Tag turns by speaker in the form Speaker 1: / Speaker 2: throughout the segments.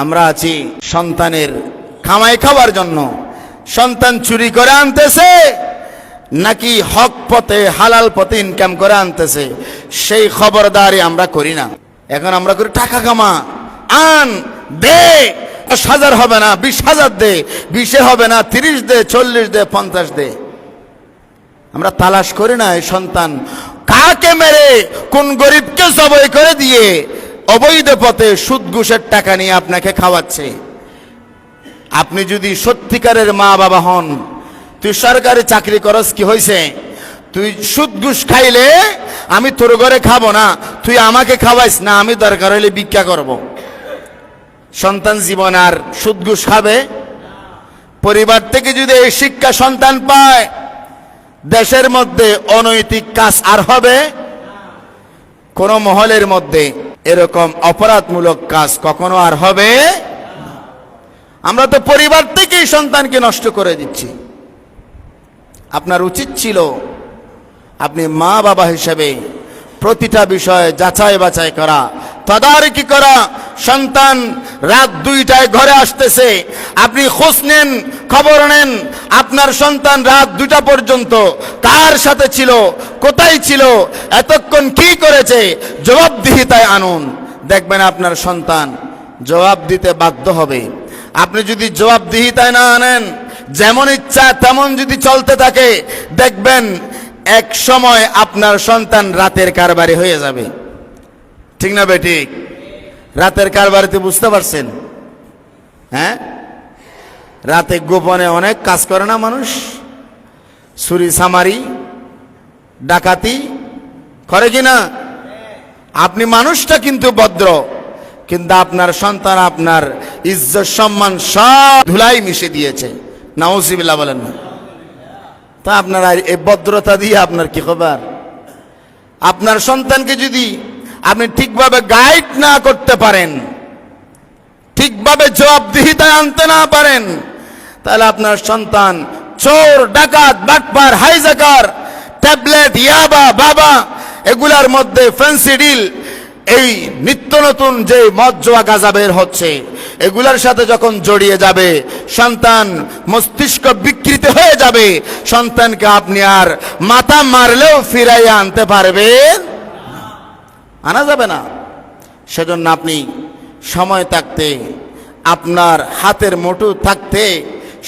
Speaker 1: আমরা আছি সন্তানের কামাই খাওয়ার জন্য। সন্তান চুরি করে আনতেছে, নাকি হক পথে, হালাল পথে ইনকাম করে আনতেছে, সেই খবরদারি আমরা করি না। এখন আমরা করি, টাকা কামা, আন, দে, দশ হাজার হবে না, বিশ হাজার দে, বিশে হবে না, তিরিশ দে, চল্লিশ দে, পঞ্চাশ দে। আমরা তালাশ করি না, এই সন্তান কাকে মেরে, কোন গরিবকে জবই করে দিয়ে অবৈধ পথে সুদ ঘুষের টাকা নিয়ে আপনাকে খাওয়াচ্ছে। আপনি যদি সত্যিকারের মা বাবা হন, তুই সরকারি চাকরি করস কি হয়েছে তুই সুদ ঘুষ খাইলে আমি তোর ঘরে খাব না, তুই আমাকে খাওয়াইস না, আমি দরকার হইলে ভিক্ষা করব। সন্তান জীবন আর সুদ ঘুষ খাবে পরিবার থেকে যদি এই শিক্ষা সন্তান পায়, দেশের মধ্যে অনৈতিক কাজ আর হবে। কোন মহলের মধ্যে এরকম অপরাধমূলক কাজ কখনো আর হবে আমরা তো পরিবার থেকেই সন্তানকে নষ্ট করে দিচ্ছি। আপনার উচিত ছিল আপনি মা বাবা হিসেবে প্রতিটা বিষয়ে যাচাই বাছাই করা, তদারকি করা। সন্তান রাত দুইটায় ঘরে আসতেছে, আপনি খোঁজ নেন, খবর নেন, আপনার সন্তান রাত দুটা পর্যন্ত কার সাথে ছিল কোথায় ছিল? এতক্ষণ কি করেছে? জবাবদিহিতায় আনুন। দেখবেন আপনার সন্তান জবাব দিতে বাধ্য হবে। আপনি যদি জবাবদিহিতায় না আনেন, যেমন ইচ্ছা তেমন যদি চলতে থাকে, দেখবেন এক সময় আপনার সন্তান রাতের কারবারি হয়ে যাবে। ঠিক না বেঠিক রাতের কারবারিতে বুঝতে পারছেন? হ্যাঁ? রাতে গোপনে অনেক কাজ করে না মানুষ? ছুরি সামারি ডাকাতি করে কিনা? আপনি মানুষটা কিন্তু ভদ্র, কিন্তু আপনার সন্তান আপনার ইজ্জত, সম্মান সব ধুলাই মিশে দিয়েছে। নাউজিবিল্লাহ বলেন না। তা আপনার এই ভদ্রতা দিয়ে আপনার কি খবর? আপনার সন্তানকে যদি আপনি ঠিকভাবে গাইড না করতে পারেন, ঠিকভাবে জবাবদিহিতায় আনতে না পারেন, তাহলে আপনার সন্তান চোর, ডাকাত, বাটপার, হাইজাকার ট্যাবলেট, ইয়াবা, বাবা, এগুলার মধ্যে ফ্যান্সি ডিল, এই নিত্য নতুন যে মদ জোয়া গাজা বের হচ্ছে, এগুলার সাথে যখন জড়িয়ে যাবে, সন্তান মস্তিষ্ক বিকৃত হয়ে যাবে, সন্তানকে আপনি আর মাথা মারলেও ফিরাইয়া আনতে পারবেন আনা যাবে না। সেজন্য আপনি সময় থাকতে, আপনার হাতের মোটু থাকতে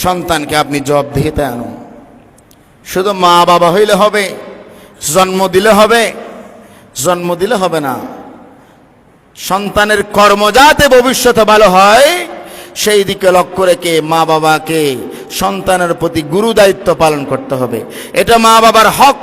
Speaker 1: সন্তানকে আপনি জবাবদিহিতে আনুন। শুধু মা বাবা হইলে হবে, জন্ম দিলে হবে, জন্ম দিলে হবে না। সন্তানের কর্ম যাতে ভবিষ্যতে ভালো হয়, সেই দিকে লক্ষ্য রেখে মা বাবাকে সন্তানের প্রতি গুরু দায়িত্ব পালন করতে হবে। এটা মা বাবার হক